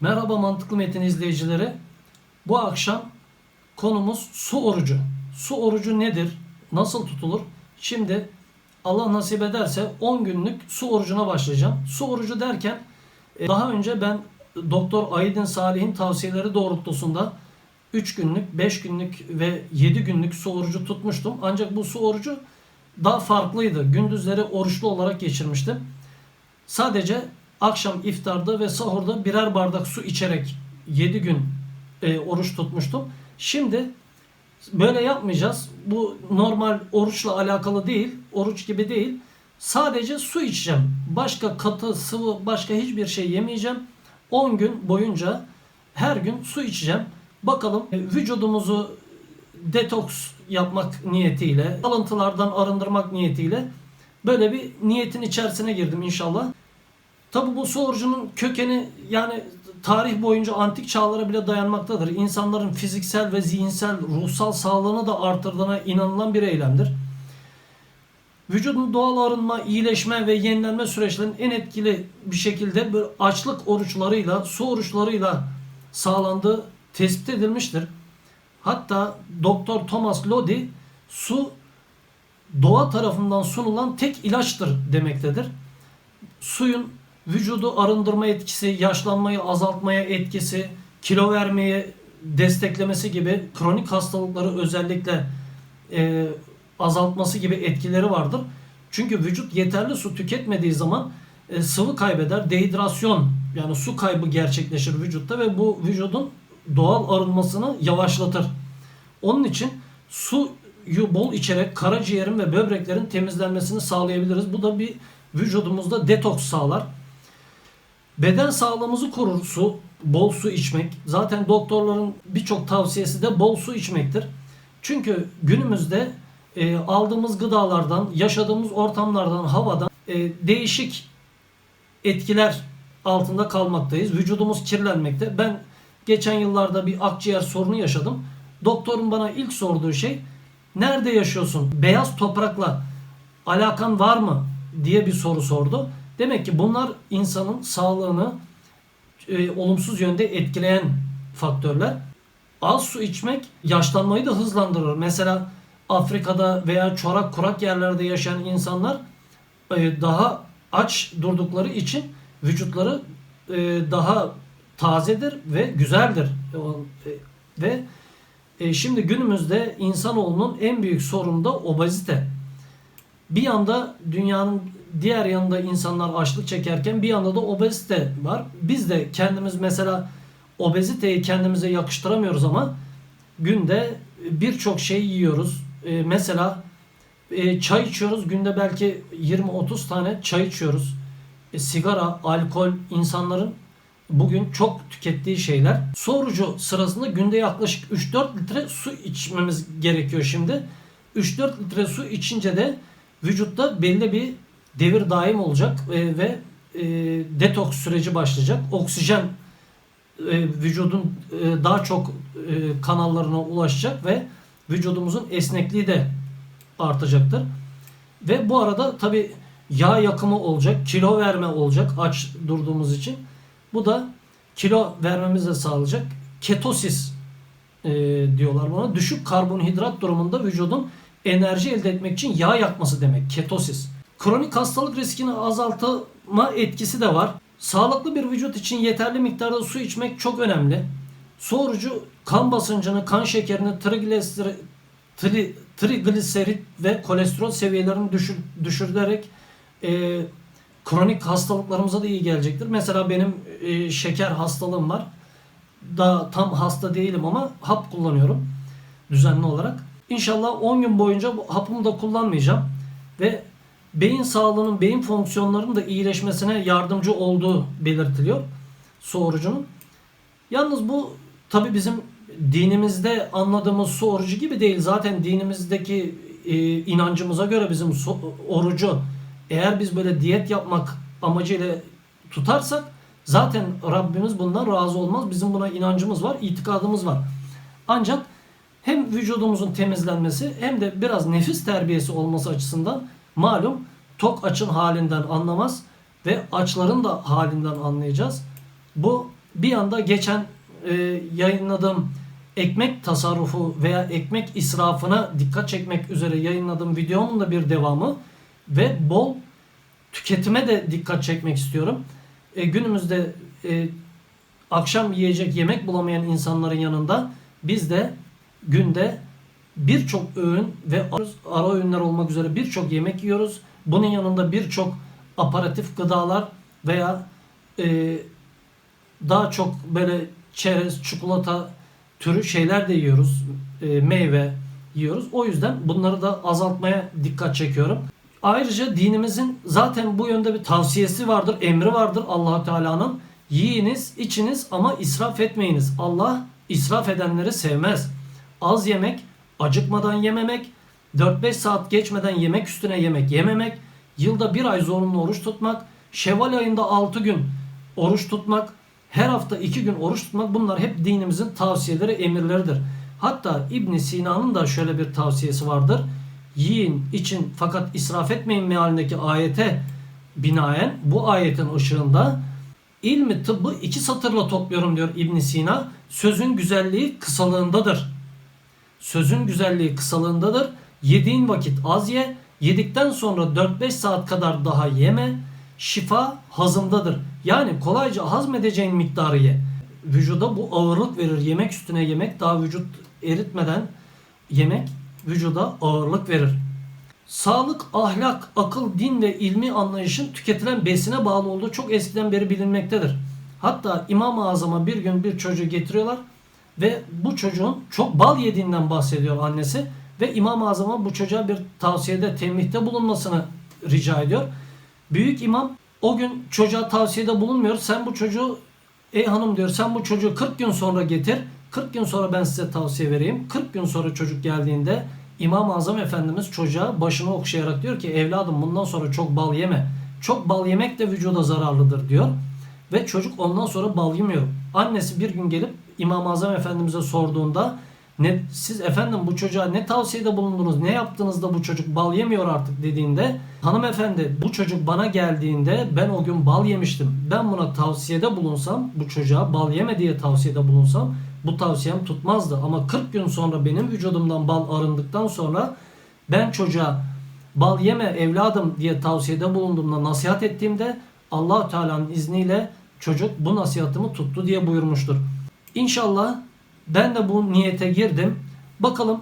Merhaba Mantıklı Metin izleyicileri. Bu akşam konumuz su orucu. Su orucu nedir? Nasıl tutulur? Şimdi Allah nasip ederse 10 günlük su orucuna başlayacağım. Su orucu derken e, daha önce ben Doktor Aydın Salih'in tavsiyeleri doğrultusunda 3 günlük, 5 günlük ve 7 günlük su orucu tutmuştum. Ancak bu su orucu daha farklıydı. Gündüzleri oruçlu olarak geçirmiştim. Sadece akşam iftarda ve sahurda birer bardak su içerek 7 gün e, oruç tutmuştum. Şimdi böyle yapmayacağız. Bu normal oruçla alakalı değil. Oruç gibi değil. Sadece su içeceğim. Başka katı, sıvı, başka hiçbir şey yemeyeceğim. 10 gün boyunca her gün su içeceğim. Bakalım e, vücudumuzu detoks yapmak niyetiyle, alıntılardan arındırmak niyetiyle böyle bir niyetin içerisine girdim inşallah. Tabi bu su orucunun kökeni yani tarih boyunca antik çağlara bile dayanmaktadır. İnsanların fiziksel ve zihinsel, ruhsal sağlığını da artırdığına inanılan bir eylemdir. Vücudun doğal arınma, iyileşme ve yenilenme süreçlerinin en etkili bir şekilde bir açlık oruçlarıyla, su oruçlarıyla sağlandığı tespit edilmiştir. Hatta Doktor Thomas Lodi su doğa tarafından sunulan tek ilaçtır demektedir. Suyun vücudu arındırma etkisi, yaşlanmayı azaltmaya etkisi, kilo vermeye desteklemesi gibi kronik hastalıkları özellikle e, azaltması gibi etkileri vardır. Çünkü vücut yeterli su tüketmediği zaman e, sıvı kaybeder, dehidrasyon yani su kaybı gerçekleşir vücutta ve bu vücudun doğal arınmasını yavaşlatır. Onun için suyu bol içerek karaciğerin ve böbreklerin temizlenmesini sağlayabiliriz. Bu da bir vücudumuzda detoks sağlar. Beden sağlığımızı korur su, bol su içmek. Zaten doktorların birçok tavsiyesi de bol su içmektir. Çünkü günümüzde e, aldığımız gıdalardan, yaşadığımız ortamlardan, havadan e, değişik etkiler altında kalmaktayız. Vücudumuz kirlenmekte. Ben geçen yıllarda bir akciğer sorunu yaşadım. Doktorun bana ilk sorduğu şey nerede yaşıyorsun? Beyaz toprakla alakan var mı? diye bir soru sordu. Demek ki bunlar insanın sağlığını e, olumsuz yönde etkileyen faktörler. Az su içmek yaşlanmayı da hızlandırır. Mesela Afrika'da veya çorak kurak yerlerde yaşayan insanlar e, daha aç durdukları için vücutları e, daha tazedir ve güzeldir. E, ve e, şimdi günümüzde insanoğlunun en büyük sorunu da obezite. Bir yanda dünyanın diğer yanında insanlar açlık çekerken bir yanda da obezite var. Biz de kendimiz mesela obeziteyi kendimize yakıştıramıyoruz ama günde birçok şey yiyoruz. E, mesela e, çay içiyoruz. Günde belki 20-30 tane çay içiyoruz. E, sigara, alkol insanların bugün çok tükettiği şeyler. Sorucu sırasında günde yaklaşık 3-4 litre su içmemiz gerekiyor şimdi. 3-4 litre su içince de vücutta belli bir devir daim olacak e, ve e, detoks süreci başlayacak. Oksijen e, vücudun e, daha çok e, kanallarına ulaşacak ve vücudumuzun esnekliği de artacaktır. Ve bu arada tabi yağ yakımı olacak, kilo verme olacak aç durduğumuz için. Bu da kilo vermemizi sağlayacak. Ketosis e, diyorlar buna. Düşük karbonhidrat durumunda vücudun enerji elde etmek için yağ yakması demek. Ketosis. Kronik hastalık riskini azaltma etkisi de var. Sağlıklı bir vücut için yeterli miktarda su içmek çok önemli. Su orucu kan basıncını, kan şekerini, trigliserit, tri, trigliserit ve kolesterol seviyelerini düşür, düşürerek e, kronik hastalıklarımıza da iyi gelecektir. Mesela benim e, şeker hastalığım var. Daha tam hasta değilim ama hap kullanıyorum düzenli olarak. İnşallah 10 gün boyunca bu hapımı da kullanmayacağım ve beyin sağlığının, beyin fonksiyonlarının da iyileşmesine yardımcı olduğu belirtiliyor su. Yalnız bu tabi bizim dinimizde anladığımız su orucu gibi değil. Zaten dinimizdeki e, inancımıza göre bizim su, orucu eğer biz böyle diyet yapmak amacıyla tutarsak zaten Rabbimiz bundan razı olmaz. Bizim buna inancımız var, itikadımız var. Ancak hem vücudumuzun temizlenmesi hem de biraz nefis terbiyesi olması açısından malum tok açın halinden anlamaz ve açların da halinden anlayacağız. Bu bir anda geçen e, yayınladığım ekmek tasarrufu veya ekmek israfına dikkat çekmek üzere yayınladığım videomun da bir devamı ve bol tüketime de dikkat çekmek istiyorum. E, günümüzde e, akşam yiyecek yemek bulamayan insanların yanında biz de günde birçok öğün ve ara öğünler olmak üzere birçok yemek yiyoruz. Bunun yanında birçok aparatif gıdalar veya e, daha çok böyle çerez, çikolata türü şeyler de yiyoruz. E, meyve yiyoruz. O yüzden bunları da azaltmaya dikkat çekiyorum. Ayrıca dinimizin zaten bu yönde bir tavsiyesi vardır, emri vardır allah Teala'nın. Yiyiniz, içiniz ama israf etmeyiniz. Allah israf edenleri sevmez. Az yemek, acıkmadan yememek, 4-5 saat geçmeden yemek üstüne yemek yememek, yılda bir ay zorunlu oruç tutmak, Şevval ayında 6 gün oruç tutmak, her hafta 2 gün oruç tutmak bunlar hep dinimizin tavsiyeleri, emirleridir. Hatta İbn Sina'nın da şöyle bir tavsiyesi vardır. Yiyin, için fakat israf etmeyin mealindeki ayete binaen bu ayetin ışığında ilmi tıbbı iki satırla topluyorum diyor İbn Sina. Sözün güzelliği kısalığındadır. Sözün güzelliği kısalığındadır. Yediğin vakit az ye, yedikten sonra 4-5 saat kadar daha yeme. Şifa hazımdadır. Yani kolayca hazmedeceğin miktarı ye. Vücuda bu ağırlık verir. Yemek üstüne yemek daha vücut eritmeden yemek vücuda ağırlık verir. Sağlık, ahlak, akıl, din ve ilmi anlayışın tüketilen besine bağlı olduğu çok eskiden beri bilinmektedir. Hatta İmam-ı Azam'a bir gün bir çocuğu getiriyorlar ve bu çocuğun çok bal yediğinden bahsediyor annesi ve İmam-ı Azam'a bu çocuğa bir tavsiyede, tembihte bulunmasını rica ediyor. Büyük imam o gün çocuğa tavsiyede bulunmuyor. Sen bu çocuğu ey hanım diyor sen bu çocuğu 40 gün sonra getir. 40 gün sonra ben size tavsiye vereyim. 40 gün sonra çocuk geldiğinde İmam-ı Azam Efendimiz çocuğa başını okşayarak diyor ki evladım bundan sonra çok bal yeme. Çok bal yemek de vücuda zararlıdır diyor. Ve çocuk ondan sonra bal yemiyor. Annesi bir gün gelip İmam-ı Azam Efendimiz'e sorduğunda ne, siz efendim bu çocuğa ne tavsiyede bulundunuz, ne yaptınız da bu çocuk bal yemiyor artık dediğinde hanımefendi bu çocuk bana geldiğinde ben o gün bal yemiştim. Ben buna tavsiyede bulunsam bu çocuğa bal yeme diye tavsiyede bulunsam bu tavsiyem tutmazdı. Ama 40 gün sonra benim vücudumdan bal arındıktan sonra ben çocuğa bal yeme evladım diye tavsiyede bulunduğumda nasihat ettiğimde allah Teala'nın izniyle çocuk bu nasihatımı tuttu diye buyurmuştur. İnşallah ben de bu niyete girdim. Bakalım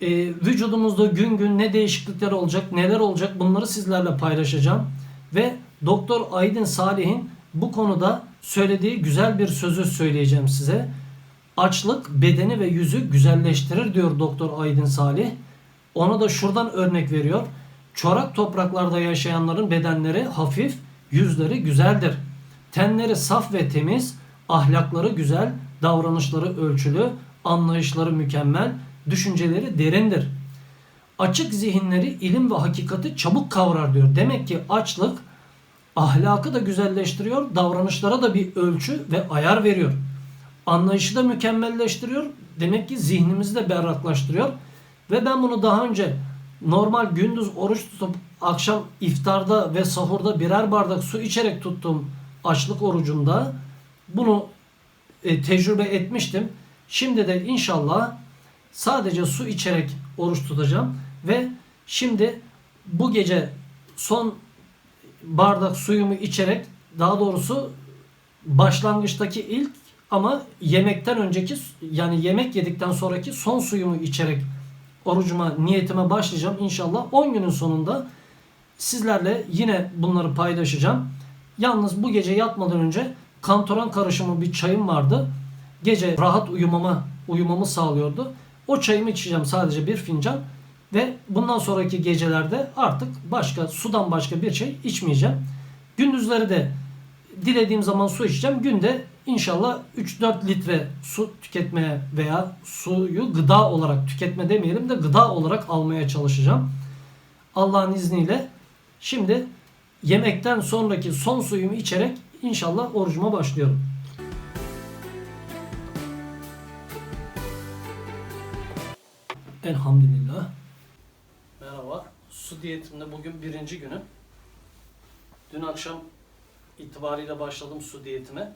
e, vücudumuzda gün gün ne değişiklikler olacak, neler olacak bunları sizlerle paylaşacağım. Ve Doktor Aydın Salih'in bu konuda söylediği güzel bir sözü söyleyeceğim size. Açlık bedeni ve yüzü güzelleştirir diyor Doktor Aydın Salih. Ona da şuradan örnek veriyor. Çorak topraklarda yaşayanların bedenleri hafif, yüzleri güzeldir. Tenleri saf ve temiz, ahlakları güzel, davranışları ölçülü, anlayışları mükemmel, düşünceleri derindir. Açık zihinleri ilim ve hakikati çabuk kavrar diyor. Demek ki açlık ahlakı da güzelleştiriyor, davranışlara da bir ölçü ve ayar veriyor. Anlayışı da mükemmelleştiriyor. Demek ki zihnimizi de berraklaştırıyor. Ve ben bunu daha önce normal gündüz oruç tutup akşam iftarda ve sahurda birer bardak su içerek tuttuğum açlık orucunda bunu e, tecrübe etmiştim. Şimdi de inşallah sadece su içerek oruç tutacağım ve şimdi bu gece son bardak suyumu içerek daha doğrusu başlangıçtaki ilk ama yemekten önceki yani yemek yedikten sonraki son suyumu içerek orucuma niyetime başlayacağım inşallah 10 günün sonunda sizlerle yine bunları paylaşacağım. Yalnız bu gece yatmadan önce kantoran karışımı bir çayım vardı. Gece rahat uyumama uyumamı sağlıyordu. O çayımı içeceğim sadece bir fincan ve bundan sonraki gecelerde artık başka sudan başka bir şey içmeyeceğim. Gündüzleri de dilediğim zaman su içeceğim. Günde inşallah 3-4 litre su tüketmeye veya suyu gıda olarak tüketme demeyelim de gıda olarak almaya çalışacağım. Allah'ın izniyle şimdi yemekten sonraki son suyumu içerek İnşallah orucuma başlıyorum. Elhamdülillah. Merhaba. Su diyetimde bugün birinci günü. Dün akşam itibariyle başladım su diyetime.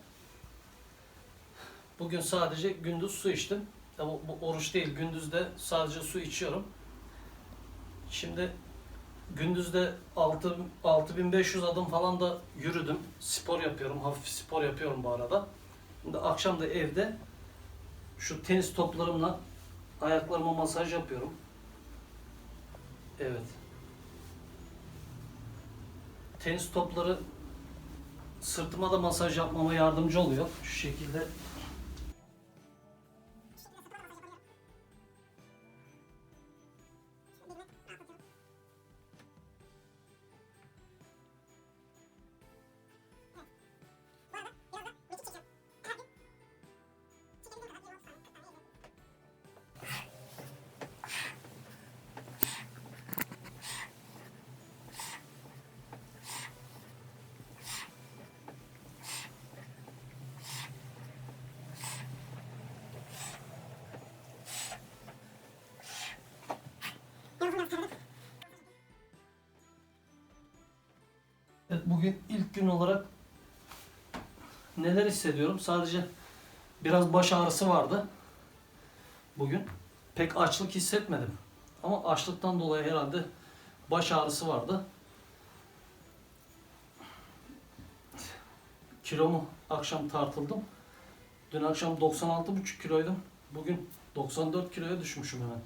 Bugün sadece gündüz su içtim. Bu, bu oruç değil. Gündüzde sadece su içiyorum. Şimdi gündüzde 6, 6500 adım falan da yürüdüm. Spor yapıyorum. Hafif spor yapıyorum bu arada. Şimdi akşam da evde şu tenis toplarımla ayaklarıma masaj yapıyorum. Evet. Tenis topları sırtıma da masaj yapmama yardımcı oluyor. Şu şekilde bugün ilk gün olarak neler hissediyorum? Sadece biraz baş ağrısı vardı. Bugün pek açlık hissetmedim. Ama açlıktan dolayı herhalde baş ağrısı vardı. Kilomu akşam tartıldım. Dün akşam 96,5 kiloydum. Bugün 94 kiloya düşmüşüm hemen.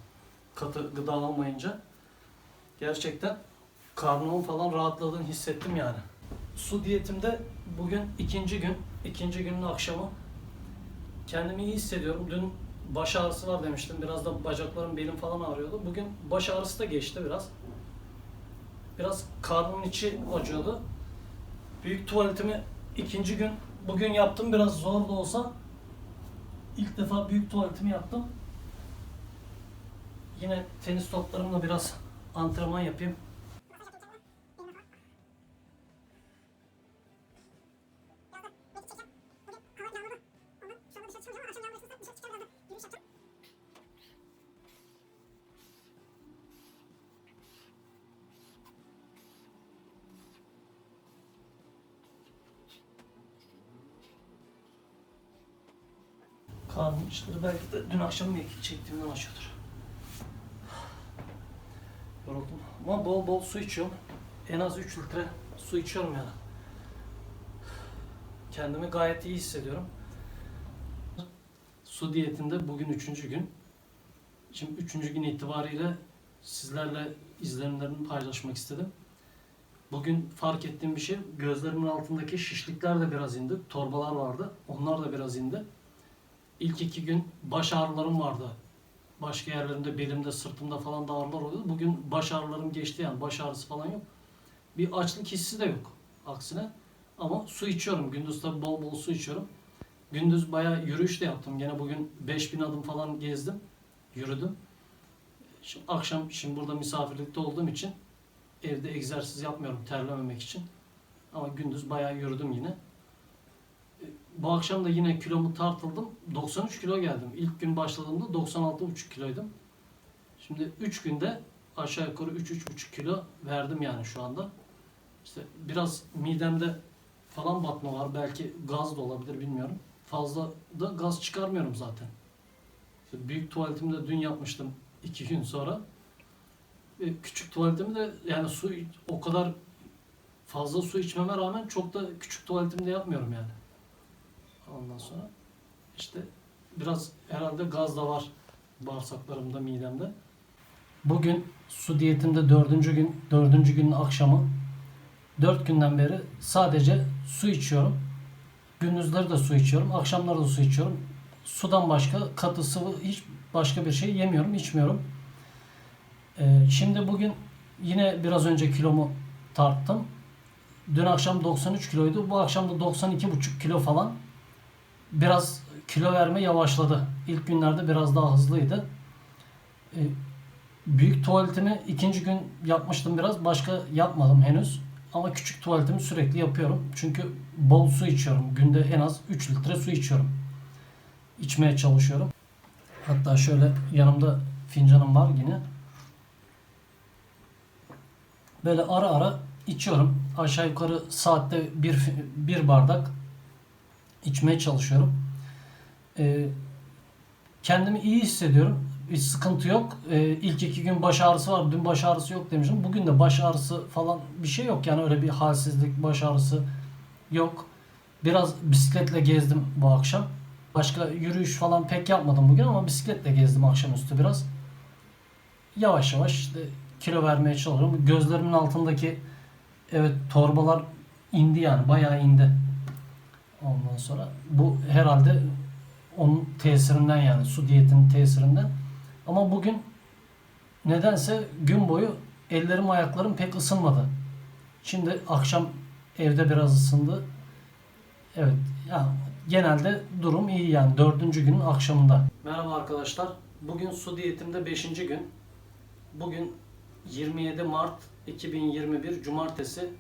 Katı gıda almayınca. Gerçekten karnımın falan rahatladığını hissettim yani. Su diyetimde bugün ikinci gün, ikinci günün akşamı. Kendimi iyi hissediyorum. Dün baş ağrısı var demiştim. Biraz da bacaklarım, belim falan ağrıyordu. Bugün baş ağrısı da geçti biraz. Biraz karnımın içi acıyordu. Büyük tuvaletimi ikinci gün bugün yaptım. Biraz zor da olsa ilk defa büyük tuvaletimi yaptım. Yine tenis toplarımla biraz antrenman yapayım. İçleri belki de dün akşam mekik çektiğimden açıyordur. Yoruldum. Ama bol bol su içiyorum. En az 3 litre su içiyorum yani. Kendimi gayet iyi hissediyorum. Su diyetinde bugün üçüncü gün. Şimdi üçüncü gün itibariyle sizlerle izlenimlerimi paylaşmak istedim. Bugün fark ettiğim bir şey, gözlerimin altındaki şişlikler de biraz indi. Torbalar vardı, onlar da biraz indi. İlk iki gün baş ağrılarım vardı. Başka yerlerimde, belimde, sırtımda falan da ağrılar oluyordu. Bugün baş ağrılarım geçti yani, baş ağrısı falan yok. Bir açlık hissi de yok aksine. Ama su içiyorum. Gündüz tabi bol bol su içiyorum. Gündüz bayağı yürüyüş de yaptım. Gene bugün 5000 adım falan gezdim. Yürüdüm. Şimdi akşam şimdi burada misafirlikte olduğum için evde egzersiz yapmıyorum terlememek için. Ama gündüz bayağı yürüdüm yine. Bu akşam da yine kilomu tartıldım. 93 kilo geldim. İlk gün başladığımda 96,5 kiloydum. Şimdi 3 günde aşağı yukarı 3-3,5 kilo verdim yani şu anda. İşte biraz midemde falan batma var. Belki gaz da olabilir bilmiyorum. Fazla da gaz çıkarmıyorum zaten. İşte büyük tuvaletimi de dün yapmıştım iki gün sonra. E, Küçük tuvaletimi de yani su o kadar fazla su içmeme rağmen çok da küçük tuvaletimde yapmıyorum yani. Ondan sonra işte biraz herhalde gaz da var bağırsaklarımda, midemde. Bugün su diyetimde dördüncü gün, dördüncü günün akşamı. Dört günden beri sadece su içiyorum. Gündüzleri de su içiyorum, akşamları da su içiyorum. Sudan başka katı sıvı hiç başka bir şey yemiyorum, içmiyorum. Ee, şimdi bugün yine biraz önce kilomu tarttım. Dün akşam 93 kiloydu. Bu akşam da 92,5 kilo falan. Biraz kilo verme yavaşladı. İlk günlerde biraz daha hızlıydı. Ee, büyük tuvaletimi ikinci gün yapmıştım biraz. Başka yapmadım henüz. Ama küçük tuvaletimi sürekli yapıyorum. Çünkü bol su içiyorum. Günde en az 3 litre su içiyorum. İçmeye çalışıyorum. Hatta şöyle yanımda fincanım var yine. Böyle ara ara içiyorum. Aşağı yukarı saatte bir, bir bardak içmeye çalışıyorum. Ee, kendimi iyi hissediyorum. Bir sıkıntı yok. Ee, ilk iki gün baş ağrısı var. Dün baş ağrısı yok demiştim. Bugün de baş ağrısı falan bir şey yok. Yani öyle bir halsizlik, baş ağrısı yok. Biraz bisikletle gezdim bu akşam. Başka yürüyüş falan pek yapmadım bugün ama bisikletle gezdim akşamüstü biraz. Yavaş yavaş işte kilo vermeye çalışıyorum. Gözlerimin altındaki evet torbalar indi yani bayağı indi. Ondan sonra bu herhalde onun tesirinden yani su diyetinin tesirinden. Ama bugün nedense gün boyu ellerim ayaklarım pek ısınmadı. Şimdi akşam evde biraz ısındı. Evet ya genelde durum iyi yani dördüncü günün akşamında. Merhaba arkadaşlar. Bugün su diyetimde 5. gün. Bugün 27 Mart 2021 Cumartesi.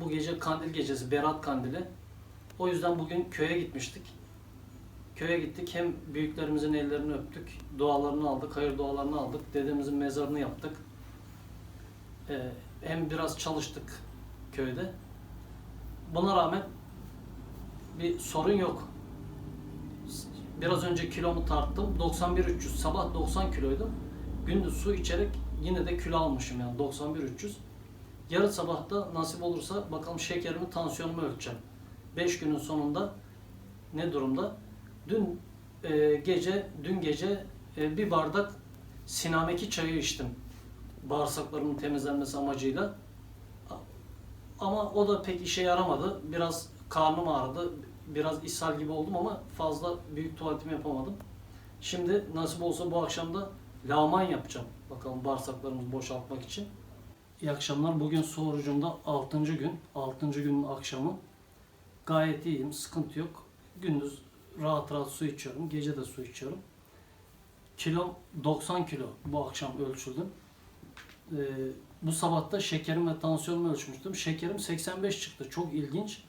Bu gece kandil gecesi, Berat kandili. O yüzden bugün köye gitmiştik. Köye gittik. Hem büyüklerimizin ellerini öptük, dualarını aldık, hayır dualarını aldık. Dedemizin mezarını yaptık. Ee, hem biraz çalıştık köyde. Buna rağmen bir sorun yok. Biraz önce kilomu tarttım. 91-300. Sabah 90 kiloydum. Gündüz su içerek yine de kilo almışım yani 91-300. Yarın sabah da nasip olursa bakalım şekerimi, tansiyonumu ölçeceğim. 5 günün sonunda ne durumda? Dün e, gece, dün gece e, bir bardak sinameki çayı içtim. Bağırsaklarımın temizlenmesi amacıyla. Ama o da pek işe yaramadı. Biraz karnım ağrıdı. Biraz ishal gibi oldum ama fazla büyük tuvaletimi yapamadım. Şimdi nasip olsa bu akşam da lağman yapacağım. Bakalım bağırsaklarımızı boşaltmak için. İyi akşamlar. Bugün su orucumda 6. gün. 6. günün akşamı. Gayet iyiyim. Sıkıntı yok. Gündüz rahat rahat su içiyorum. Gece de su içiyorum. Kilom 90 kilo bu akşam ölçüldüm. Ee, bu sabah da şekerim ve tansiyonumu ölçmüştüm. Şekerim 85 çıktı. Çok ilginç.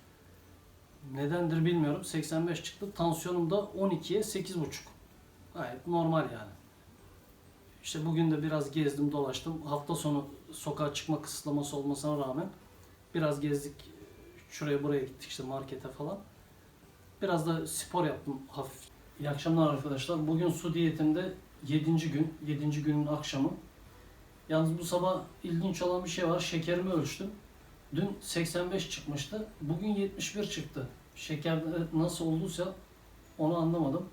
Nedendir bilmiyorum. 85 çıktı. Tansiyonum da 12'ye 8,5. Gayet normal yani. İşte bugün de biraz gezdim dolaştım. Hafta sonu sokağa çıkma kısıtlaması olmasına rağmen biraz gezdik. Şuraya buraya gittik işte markete falan. Biraz da spor yaptım hafif. İyi akşamlar arkadaşlar. Bugün su diyetimde 7. gün. 7. günün akşamı. Yalnız bu sabah ilginç olan bir şey var. Şekerimi ölçtüm. Dün 85 çıkmıştı. Bugün 71 çıktı. Şeker nasıl olduysa onu anlamadım.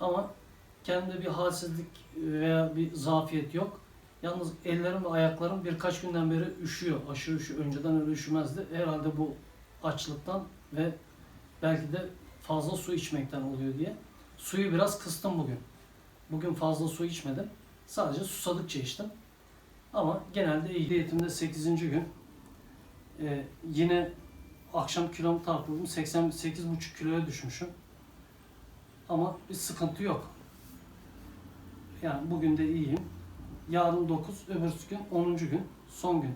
Ama kendimde bir halsizlik veya bir zafiyet yok. Yalnız ellerim ve ayaklarım birkaç günden beri üşüyor. Aşırı üşüyor. Önceden öyle üşümezdi. Herhalde bu açlıktan ve belki de fazla su içmekten oluyor diye. Suyu biraz kıstım bugün. Bugün fazla su içmedim. Sadece susadıkça içtim. Ama genelde iyi. Diyetimde 8. gün. Ee, yine akşam kilomu tartıldım. 88,5 kiloya düşmüşüm. Ama bir sıkıntı yok. Yani bugün de iyiyim. Yarın 9, öbürsü gün 10. gün. Son gün.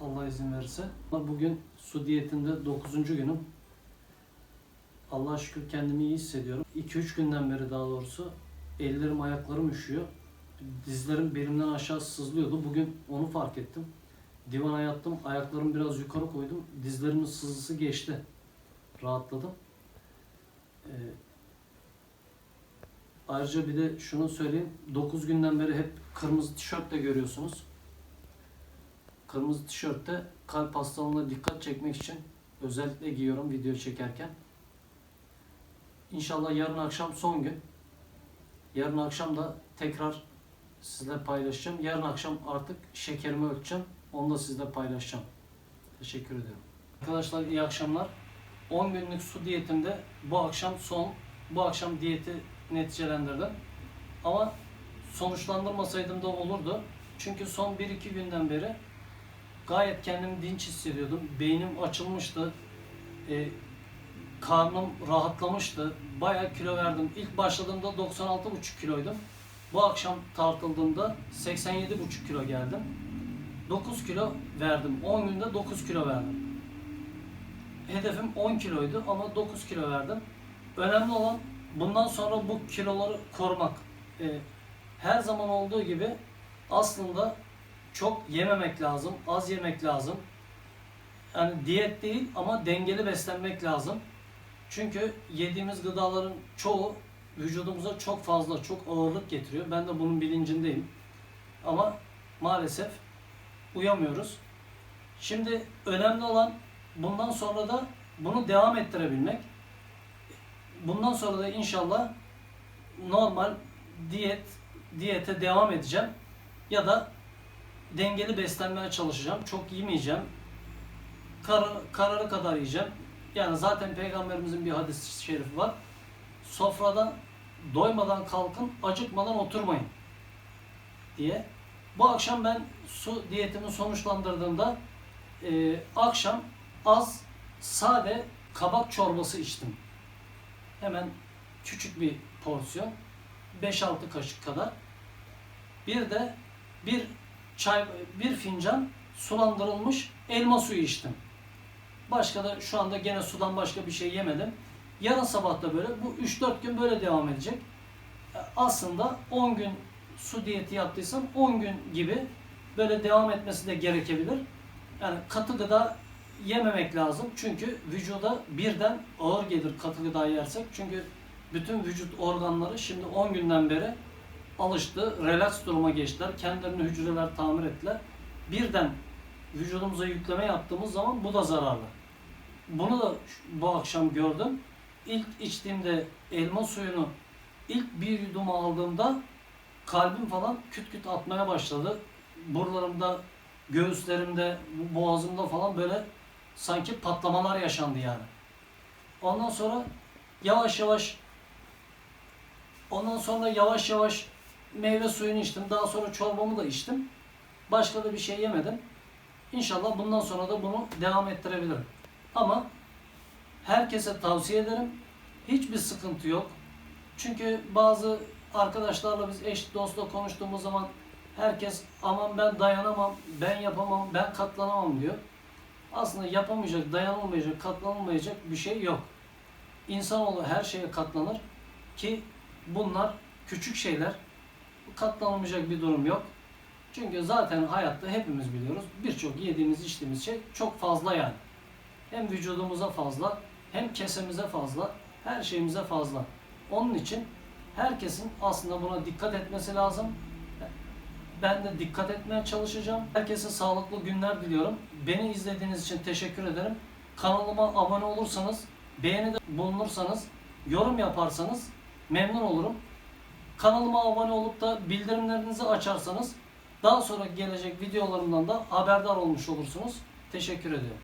Allah izin verirse. Bugün su diyetinde 9. günüm. Allah'a şükür kendimi iyi hissediyorum. 2-3 günden beri daha doğrusu ellerim ayaklarım üşüyor. Dizlerim belimden aşağı sızlıyordu. Bugün onu fark ettim. Divana yattım. Ayaklarımı biraz yukarı koydum. Dizlerimin sızısı geçti. Rahatladım. Ee, ayrıca bir de şunu söyleyeyim. 9 günden beri hep kırmızı tişörtle görüyorsunuz. Kırmızı tişörtte kalp hastalığına dikkat çekmek için özellikle giyiyorum video çekerken. İnşallah yarın akşam son gün. Yarın akşam da tekrar sizle paylaşacağım. Yarın akşam artık şekerimi ölçeceğim. Onu da sizle paylaşacağım. Teşekkür ederim. Arkadaşlar iyi akşamlar. 10 günlük su diyetimde bu akşam son, bu akşam diyeti neticelendirdim. Ama sonuçlandırmasaydım da olurdu. Çünkü son 1-2 günden beri gayet kendimi dinç hissediyordum. Beynim açılmıştı. Ee, karnım rahatlamıştı. Bayağı kilo verdim. İlk başladığımda 96,5 kiloydum. Bu akşam tartıldığımda 87,5 kilo geldim. 9 kilo verdim. 10 günde 9 kilo verdim. Hedefim 10 kiloydu ama 9 kilo verdim. Önemli olan bundan sonra bu kiloları korumak. Ee, her zaman olduğu gibi aslında çok yememek lazım, az yemek lazım. Yani diyet değil ama dengeli beslenmek lazım. Çünkü yediğimiz gıdaların çoğu vücudumuza çok fazla, çok ağırlık getiriyor. Ben de bunun bilincindeyim. Ama maalesef uyamıyoruz. Şimdi önemli olan bundan sonra da bunu devam ettirebilmek. Bundan sonra da inşallah normal diyet diyete devam edeceğim ya da dengeli beslenmeye çalışacağım. Çok yemeyeceğim. Kar, kararı kadar yiyeceğim. Yani zaten peygamberimizin bir hadis-i şerifi var. Sofradan doymadan kalkın, acıkmadan oturmayın diye. Bu akşam ben su diyetimi sonuçlandırdığımda e, akşam az sade kabak çorbası içtim. Hemen küçük bir porsiyon. 5-6 kaşık kadar. Bir de bir çay bir fincan sulandırılmış elma suyu içtim. Başka da şu anda gene sudan başka bir şey yemedim. Yarın sabah da böyle bu 3-4 gün böyle devam edecek. Aslında 10 gün su diyeti yaptıysam 10 gün gibi böyle devam etmesi de gerekebilir. Yani katı gıda yememek lazım. Çünkü vücuda birden ağır gelir katı gıda yersek. Çünkü bütün vücut organları şimdi 10 günden beri alıştı, relax duruma geçtiler. Kendilerini hücreler tamir ettiler. Birden vücudumuza yükleme yaptığımız zaman bu da zararlı. Bunu da bu akşam gördüm. İlk içtiğimde elma suyunu ilk bir yudum aldığımda kalbim falan küt küt atmaya başladı. Buralarımda, göğüslerimde, boğazımda falan böyle sanki patlamalar yaşandı yani. Ondan sonra yavaş yavaş ondan sonra yavaş yavaş meyve suyunu içtim. Daha sonra çorbamı da içtim. Başka da bir şey yemedim. İnşallah bundan sonra da bunu devam ettirebilirim. Ama herkese tavsiye ederim. Hiçbir sıkıntı yok. Çünkü bazı arkadaşlarla biz eş dostla konuştuğumuz zaman herkes aman ben dayanamam, ben yapamam, ben katlanamam diyor. Aslında yapamayacak, dayanılmayacak, katlanılmayacak bir şey yok. İnsanoğlu her şeye katlanır ki bunlar küçük şeyler. Katlanılmayacak bir durum yok. Çünkü zaten hayatta hepimiz biliyoruz birçok yediğimiz içtiğimiz şey çok fazla yani. Hem vücudumuza fazla hem kesemize fazla her şeyimize fazla. Onun için herkesin aslında buna dikkat etmesi lazım. Ben de dikkat etmeye çalışacağım. Herkese sağlıklı günler diliyorum. Beni izlediğiniz için teşekkür ederim. Kanalıma abone olursanız, beğenide bulunursanız, yorum yaparsanız memnun olurum. Kanalıma abone olup da bildirimlerinizi açarsanız daha sonra gelecek videolarımdan da haberdar olmuş olursunuz. Teşekkür ediyorum.